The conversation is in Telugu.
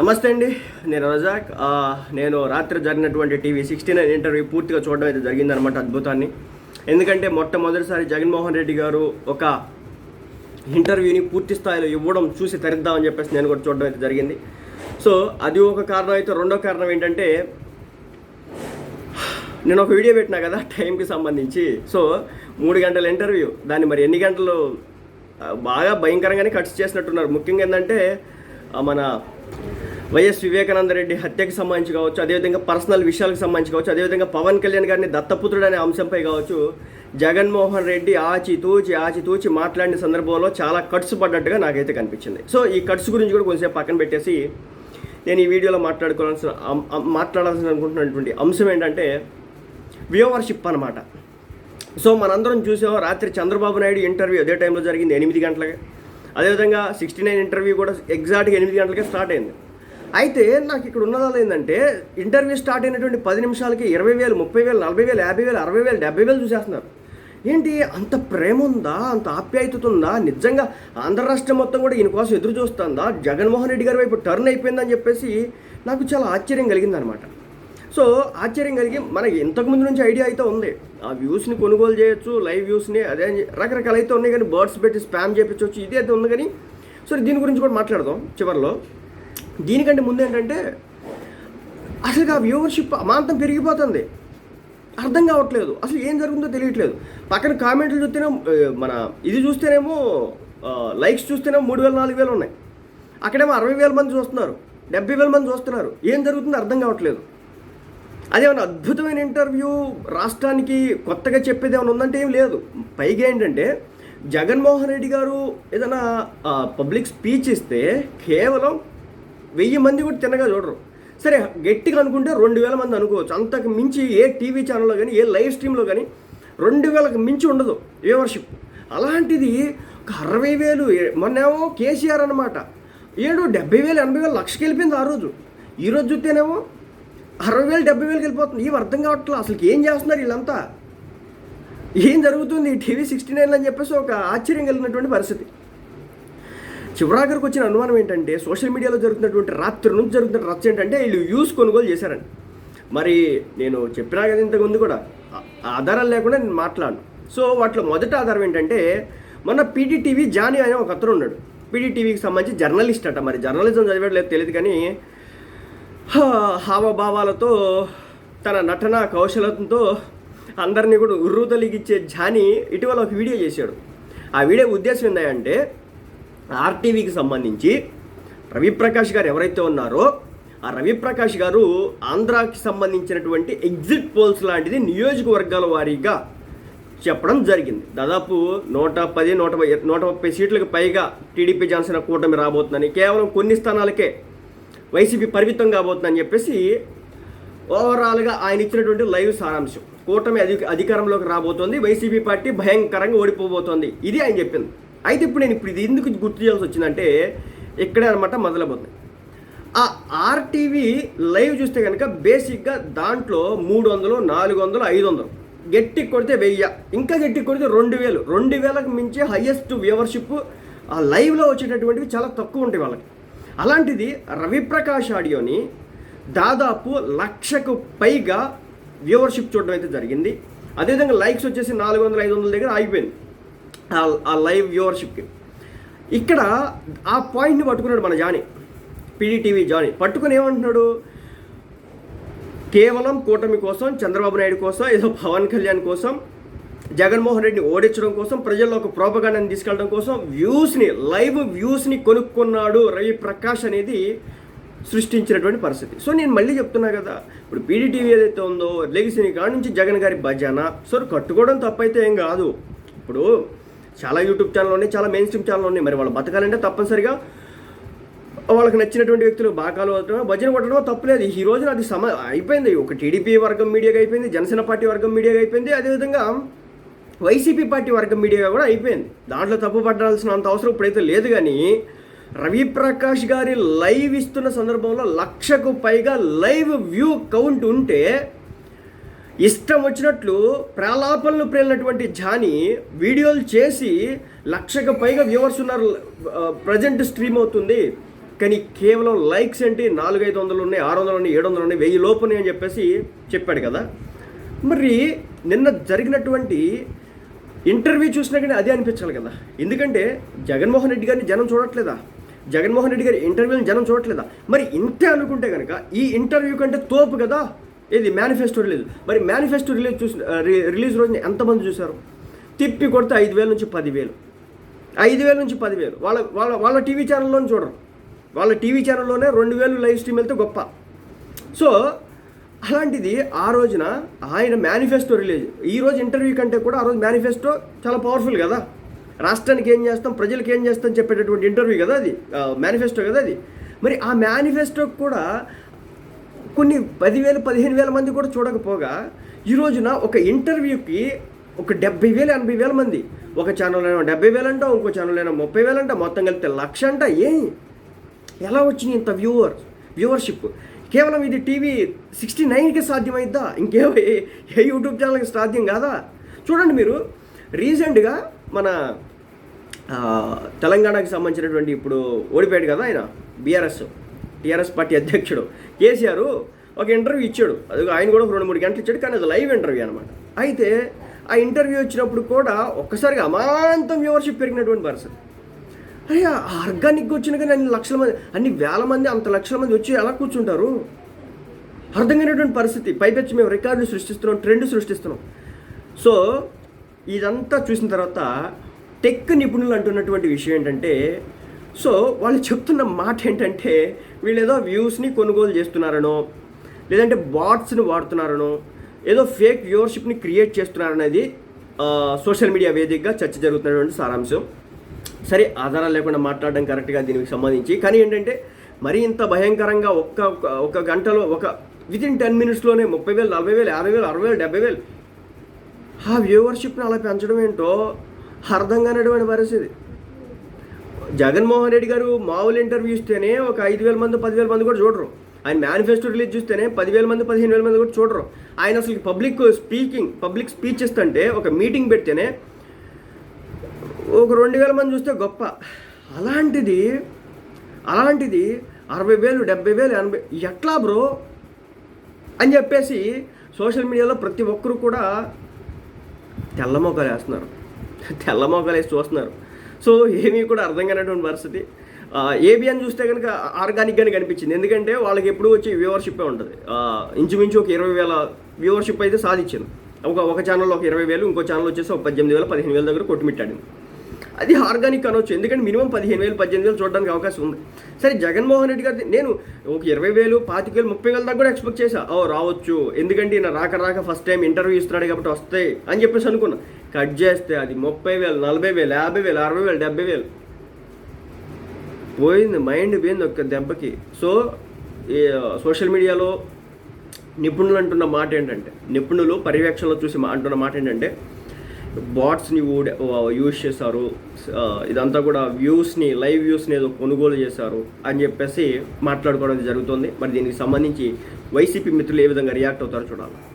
నమస్తే అండి నేను రజాక్. నేను రాత్రి జరిగినటువంటి టీవీ సిక్స్టీ నైన్ ఇంటర్వ్యూ పూర్తిగా చూడడం అయితే జరిగిందనమాట అద్భుతాన్ని. ఎందుకంటే మొట్టమొదటిసారి జగన్మోహన్ రెడ్డి గారు ఒక ఇంటర్వ్యూని పూర్తి స్థాయిలో ఇవ్వడం చూసి తరిద్దామని చెప్పేసి నేను కూడా చూడడం అయితే జరిగింది. సో అది ఒక కారణం అయితే రెండో కారణం ఏంటంటే నేను ఒక వీడియో పెట్టినా కదా టైంకి సంబంధించి. సో మూడు గంటల ఇంటర్వ్యూ. దాన్ని మరి ఎన్ని గంటలు బాగా భయంకరంగానే కట్స్ చేసినట్టున్నారు. ముఖ్యంగా ఏంటంటే మన వైఎస్ వివేకానంద రెడ్డి హత్యకు సంబంధించి కావచ్చు అదేవిధంగా పర్సనల్ విషయాలకు సంబంధించి కావచ్చు అదేవిధంగా పవన్ కళ్యాణ్ గారిని దత్తపుత్రుడు అనే అంశంపై కావచ్చు జగన్మోహన్ రెడ్డి ఆచి తూచి ఆచి తూచి మాట్లాడిన సందర్భంలో చాలా కట్స్ పడ్డట్టుగా నాకైతే కనిపించింది. సో ఈ కట్స్ గురించి కూడా కొంచెం పక్కన పెట్టేసి నేను ఈ వీడియోలో మాట్లాడుకోవాల్సిన మాట్లాడాల్సిన అనుకుంటున్నటువంటి అంశం ఏంటంటే వ్యూవర్షిప్ అనమాట సో మనందరం చూసాం రాత్రి చంద్రబాబు నాయుడు ఇంటర్వ్యూ అదే టైంలో జరిగింది ఎనిమిది గంటలకి. అదేవిధంగా సిక్స్టీ నైన్ ఇంటర్వ్యూ కూడా ఎగ్జాక్ట్గా ఎనిమిది గంటలకే స్టార్ట్ అయింది. అయితే నాకు ఇక్కడ ఉన్నదాలు ఏంటంటే ఇంటర్వ్యూ స్టార్ట్ అయినటువంటి పది నిమిషాలకి ఇరవై వేలు ముప్పై వేలు నలభై వేలు యాభై వేలు అరవై వేలు డెబ్బై వేలు చూసేస్తున్నారు. ఏంటి అంత ప్రేమ ఉందా? అంత ఆప్యాయత ఉందా? నిజంగా ఆంధ్ర రాష్ట్రం మొత్తం కూడా ఈయన కోసం ఎదురు చూస్తుందా? జగన్మోహన్ రెడ్డి గారి వైపు టర్న్ అయిపోయిందని చెప్పేసి నాకు చాలా ఆశ్చర్యం కలిగిందనమాట సో ఆశ్చర్యం కలిగి మనకి ఇంతకుముందు నుంచి ఐడియా అయితే ఉంది. ఆ వ్యూస్ని కొనుగోలు చేయొచ్చు లైవ్ వ్యూస్ని అదే రకరకాలు అయితే ఉన్నాయి కానీ బర్డ్స్ పెట్టి స్పామ్ చేయించవచ్చు ఇది అయితే ఉంది కానీ సో దీని గురించి కూడా మాట్లాడదాం చివరిలో. దీనికంటే ముందు ఏంటంటే అసలు ఆ వ్యూవర్షిప్ అమాంతం పెరిగిపోతుంది. అర్థం కావట్లేదు. అసలు ఏం జరుగుతుందో తెలియట్లేదు. పక్కన కామెంట్లు చూస్తేనే మన ఇది చూస్తేనేమో లైక్స్ చూస్తేనేమో మూడు వేలు నాలుగు వేలు ఉన్నాయి. అక్కడేమో అరవై వేల మంది చూస్తున్నారు. డెబ్బై వేల మంది చూస్తున్నారు. ఏం జరుగుతుందో అర్థం కావట్లేదు. అదేమన్నా అద్భుతమైన ఇంటర్వ్యూ రాష్ట్రానికి కొత్తగా చెప్పేది ఏమైనా ఉందంటే ఏం లేదు. పైగా ఏంటంటే జగన్మోహన్ రెడ్డి గారు ఏదైనా పబ్లిక్ స్పీచ్ ఇస్తే కేవలం వెయ్యి మంది కూడా తిన్నగా చూడరు. సరే గట్టిగా అనుకుంటే రెండు వేల మంది అనుకోవచ్చు. అంతకు మించి ఏ టీవీ ఛానల్లో కానీ ఏ లైవ్ స్ట్రీమ్లో కానీ రెండు వేలకు మించి ఉండదు వ్యూవర్షిప్ అలాంటిది ఒక అరవై వేలు మొన్నేమో కేసీఆర్ అనమాట ఏడు డెబ్బై వేలు ఎనభై వేలు లక్షకి వెళ్ళిపోయింది ఆ రోజు. ఈ రోజు చూస్తేనేమో అరవై వేలు డెబ్బై వేలకి వెళ్ళిపోతుంది. ఇవి అర్థం కావట్లేదు అసలు ఏం చేస్తున్నారు వీళ్ళంతా? ఏం జరుగుతుంది? ఈ టీవీ సిక్స్టీ నైన్ అని చెప్పేసి ఒక ఆశ్చర్యం కలిగినటువంటి పరిస్థితి. చివరాఖరికి వచ్చిన అనుమానం ఏంటంటే సోషల్ మీడియాలో జరుగుతున్నటువంటి రాత్రి నుంచి జరుగుతున్న రచ్చ ఏంటంటే వీళ్ళు యూస్ కొనుగోలు చేశారని. మరి నేను చెప్పినా కదా ఇంతకుముందు కూడా ఆధారాలు లేకుండా నేను మాట్లాడను. సో వాటిలో మొదటి ఆధారం ఏంటంటే మన పీటీటీవీ జానీ అనే ఒక అతను ఉన్నాడు. పీటీటీవీకి సంబంధించి జర్నలిస్ట్ అట. మరి జర్నలిజం చదివాడు లేదు తెలియదు కానీ హావభావాలతో తన నటన కౌశలంతో అందరినీ కూడా ఉర్రూతలిగిచ్చే జాని ఇటీవల ఒక వీడియో చేశాడు. ఆ వీడియో ఉద్దేశం ఏంటంటే ఆర్టీవీకి సంబంధించి రవిప్రకాష్ గారు ఎవరైతే ఉన్నారో ఆ రవిప్రకాష్ గారు ఆంధ్రాకి సంబంధించినటువంటి ఎగ్జిట్ పోల్స్ లాంటిది నియోజకవర్గాల వారీగా చెప్పడం జరిగింది. దాదాపు నూట పది నూట నూట ముప్పై సీట్లకు పైగా టీడీపీ జనసేన కూటమి రాబోతుందని కేవలం కొన్ని స్థానాలకే వైసీపీ పరిమితం కాబోతుందని చెప్పేసి ఓవరాల్గా ఆయన ఇచ్చినటువంటి లైవ్ సారాంశం. కూటమి అధి అధికారంలోకి రాబోతోంది వైసీపీ పార్టీ భయంకరంగా ఓడిపోబోతోంది. ఇది ఆయన చెప్పింది. అయితే ఇప్పుడు నేను ఇప్పుడు ఇది ఎందుకు గుర్తు చేయాల్సి వచ్చిందంటే ఇక్కడే అనమాట మొదలవుతుంది. ఆ ఆర్టీవీ లైవ్ చూస్తే కనుక బేసిక్గా దాంట్లో మూడు వందలు నాలుగు వందలు ఐదు వందలు గట్టి కొడితే వెయ్యి. ఇంకా గట్టి కొడితే రెండు వేలు. రెండు వేలకు మించి హయ్యెస్ట్ వ్యూవర్షిప్ ఆ లైవ్లో వచ్చేటటువంటివి చాలా తక్కువ ఉంటాయి వాళ్ళకి. అలాంటిది రవిప్రకాష్ ఆడియోని దాదాపు లక్షకు పైగా వ్యూవర్షిప్ చూడడం అయితే జరిగింది. అదేవిధంగా లైక్స్ వచ్చేసి నాలుగు వందల ఐదు వందల దగ్గర ఆగిపోయింది. ఆ- లైవ్ వ్యూవర్షిప్కి ఇక్కడ ఆ పాయింట్ని పట్టుకున్నాడు మన జానీ పీడీటీవీ జానీ. పట్టుకుని ఏమంటున్నాడు? కేవలం కూటమి కోసం చంద్రబాబు నాయుడు కోసం ఏదో పవన్ కళ్యాణ్ కోసం జగన్మోహన్ రెడ్డిని ఓడించడం కోసం ప్రజల్లో ఒక ప్రోపగాండాన్ని తీసుకెళ్ళడం కోసం వ్యూస్ని లైవ్ వ్యూస్ని కొనుక్కున్నాడు రవి ప్రకాష్ అనేది సృష్టించినటువంటి పరిస్థితి. సో నేను మళ్ళీ చెప్తున్నా కదా ఇప్పుడు పీడీటీవీ ఏదైతే ఉందో లెగిసిన కాడి నుంచి జగన్ గారి భజన సో కట్టుకోవడం తప్పైతే ఏం కాదు. ఇప్పుడు చాలా యూట్యూబ్ ఛానల్ ఉన్నాయి చాలా మెయిన్ స్ట్రీమ్ ఛానల్ ఉన్నాయి మరి వాళ్ళు బతకాలంటే తప్పనిసరిగా వాళ్ళకి నచ్చినటువంటి వ్యక్తులు బాకాలు కొట్టడం భజన కొట్టడం తప్పలేదు ఈ రోజున అది సమ అయిపోయింది. ఒక టీడీపీ వర్గం మీడియాగా అయిపోయింది జనసేన పార్టీ వర్గం మీడియాగా అయిపోయింది అదేవిధంగా వైసీపీ పార్టీ వర్గం మీడియాగా కూడా అయిపోయింది. దాంట్లో తప్పు పట్టాల్సిన అంత అవసరం ఇప్పుడైతే లేదు కానీ రవి ప్రకాష్ గారి లైవ్ ఇస్తున్న సందర్భంలో లక్షకు పైగా లైవ్ వ్యూ కౌంట్ ఉంటే ఇష్టం వచ్చినట్లు ప్రలాపనలు ప్రేలినటువంటి జాని వీడియోలు చేసి లక్షకు పైగా వ్యూవర్స్ ఉన్నారు ప్రజెంట్ స్ట్రీమ్ అవుతుంది. కానీ కేవలం లైక్స్ ఏంటి? నాలుగు ఐదు వందలు ఉన్నాయి ఆరు వందలు ఉన్నాయి ఏడు వందలు ఉన్నాయి వెయ్యి లోపునే అని చెప్పేసి చెప్పాడు కదా. మరి నిన్న జరిగినటువంటి ఇంటర్వ్యూ చూసినా కానీ అదే అనిపించాలి కదా. ఎందుకంటే జగన్మోహన్ రెడ్డి గారిని జనం చూడట్లేదా? జగన్మోహన్ రెడ్డి గారి ఇంటర్వ్యూని జనం చూడట్లేదా? మరి ఇంతే అనుకుంటే కనుక ఈ ఇంటర్వ్యూ కంటే తోపు కదా. ఇది మేనిఫెస్టో రిలీజ్ మరి మేనిఫెస్టో రిలీజ్ చూసిన రిలీజ్ రోజున ఎంతమంది చూశారు? తిప్పి కొడితే ఐదు వేల నుంచి పదివేలు. ఐదు వేల నుంచి పదివేలు. వాళ్ళ వాళ్ళ వాళ్ళ టీవీ ఛానల్లోనే చూడరు. వాళ్ళ టీవీ ఛానల్లోనే రెండు వేలు లైవ్ స్ట్రీమ్ వెళ్తే గొప్ప. సో అలాంటిది ఆ రోజున ఆయన మేనిఫెస్టో రిలీజ్ ఈ రోజు ఇంటర్వ్యూ కంటే కూడా ఆ రోజు మేనిఫెస్టో చాలా పవర్ఫుల్ కదా. రాష్ట్రానికి ఏం చేస్తాం ప్రజలకు ఏం చేస్తాం చెప్పేటటువంటి ఇంటర్వ్యూ కదా అది. మేనిఫెస్టో కదా అది. మరి ఆ మేనిఫెస్టో కూడా కొన్ని పదివేలు పదిహేను వేల మంది కూడా చూడకపోగా ఈ రోజున ఒక ఇంటర్వ్యూకి ఒక డెబ్బై వేలు ఎనభై వేల మంది. ఒక ఛానల్ అయినా డెబ్బై వేలు అంట ఇంకో ఛానల్ అయినా ముప్పై వేలు అంట మొత్తం కలిపితే లక్ష అంట ఏం ఎలా వచ్చింది ఇంత వ్యూవర్ వ్యూవర్షిప్. కేవలం ఇది టీవీ సిక్స్టీ నైన్కి సాధ్యమైద్దా? ఇంకే ఏ- యూట్యూబ్ ఛానల్కి సాధ్యం కాదా? చూడండి మీరు రీసెంట్గా మన తెలంగాణకి సంబంధించినటువంటి ఇప్పుడు ఓడిపోయాడు కదా ఆయన బీఆర్ఎస్. టీఆర్ఎస్ పార్టీ అధ్యక్షుడు. కేసీఆర్ ఒక ఇంటర్వ్యూ ఇచ్చాడు. అది ఆయన కూడా రెండు మూడు గంటలు ఇచ్చాడు కానీ అది లైవ్ ఇంటర్వ్యూ అనమాట అయితే ఆ ఇంటర్వ్యూ వచ్చినప్పుడు కూడా ఒక్కసారిగా అమాంతం వ్యూవర్షిప్ పెరిగినటువంటి పరిస్థితి అరే ఆర్గానిక్ వచ్చిన కానీ అన్ని లక్షల మంది అన్ని వేల మంది అంత లక్షల మంది వచ్చి ఎలా కూర్చుంటారు? అర్థం కానిటువంటి పరిస్థితి. పైపెచ్చి మేము రికార్డులు సృష్టిస్తున్నాం ట్రెండ్ సృష్టిస్తున్నాం. సో ఇదంతా చూసిన తర్వాత టెక్ నిపుణులు అంటున్నటువంటి విషయం ఏంటంటే సో వాళ్ళు చెప్తున్న మాట ఏంటంటే వీళ్ళు ఏదో వ్యూస్ని కొనుగోలు చేస్తున్నారనో లేదంటే బాట్స్ని వాడుతున్నారనో ఏదో ఫేక్ వ్యూవర్షిప్ని క్రియేట్ చేస్తున్నారనేది సోషల్ మీడియా వేదికగా చర్చ జరుగుతున్నటువంటి సారాంశం. సరే ఆధారాలు లేకుండా మాట్లాడడం కరెక్ట్గా దీనికి సంబంధించి. కానీ ఏంటంటే మరీ ఇంత భయంకరంగా ఒక్క ఒక గంటలో ఒక వితిన్ టెన్ మినిట్స్లోనే ముప్పై వేలు నలభై వేలు యాభై వేలు అరవై వేలు డెబ్బై వేలు ఆ వ్యూవర్షిప్ని అలా పెంచడం ఏంటో అర్థం కానటువంటి పరిస్థితి. జగన్మోహన్ రెడ్డి గారు మామూలు ఇంటర్వ్యూ ఇస్తేనే ఒక ఐదు వేల మంది పదివేల మంది కూడా చూడరు. ఆయన మేనిఫెస్టో రిలీజ్ చూస్తేనే పదివేల మంది పదిహేను వేల మంది కూడా చూడరు. ఆయన అసలు పబ్లిక్ స్పీకింగ్ పబ్లిక్ స్పీచ్ ఇస్తుంటే ఒక మీటింగ్ పెడితేనే ఒక రెండు వేల మంది చూస్తే గొప్ప. అలాంటిది అలాంటిది అరవై వేలు డెబ్బై వేలు ఎనభై ఎట్లా బ్రో? అని చెప్పేసి సోషల్ మీడియాలో ప్రతి ఒక్కరు కూడా తెల్లమోకాలు వేస్తున్నారు. తెల్లమోకాలు వేసి చూస్తున్నారు. సో ఏమీ కూడా అర్థం కానటువంటి పరిస్థితి. ఏబిఎన్ చూస్తే కనుక ఆర్గానిక్గానే కనిపించింది. ఎందుకంటే వాళ్ళకి ఎప్పుడు వచ్చి వ్యూవర్షిప్పే ఉంటుంది. ఇంచుమించు ఒక ఇరవై వేల వ్యూవర్షిప్ అయితే సాధించింది. ఒక ఒక ఛానల్లో ఒక ఇరవై వేలు ఇంకో ఛానల్ వచ్చేసి ఒక పద్దెనిమిది వేల పదిహేను వేల దగ్గర కొట్టుమిట్టాడు అది ఆర్గానిక్ అనొచ్చు. ఎందుకంటే మినిమం పదిహేను వేలు పద్దెనిమిది వేలు చూడడానికి అవకాశం ఉంది. సరే జగన్మోహన్ రెడ్డి గారి నేను ఒక ఇరవై వేలు పాతిక వేలు ముప్పై వేల దాకా కూడా ఎక్స్పెక్ట్ చేశా. ఓ రావచ్చు. ఎందుకంటే ఈయన రాక రాక ఫస్ట్ టైం ఇంటర్వ్యూ ఇస్తున్నాడు కాబట్టి వస్తాయి అని చెప్పేసి అనుకున్నా. కట్ చేస్తే అది ముప్పై వేలు నలభై వేలు యాభై వేలు అరవై వేలు డెబ్బై వేలు. పోయింది మైండ్ పోయింది ఒక్క దెబ్బకి. సో ఈ సోషల్ మీడియాలో నిపుణులు అంటున్న మాట ఏంటంటే నిపుణులు పర్యవేక్షణలో చూసి మా- అంటున్న మాట ఏంటంటే బాట్స్ని యూజ్ చేశారు ఇదంతా కూడా వ్యూస్ని లైవ్ వ్యూస్ని ఏదో కొనుగోలు చేశారు అని చెప్పేసి మాట్లాడుకోవడం జరుగుతుంది. మరి దీనికి సంబంధించి వైసీపీ మిత్రులు ఏ విధంగా రియాక్ట్ అవుతారో చూడాలి.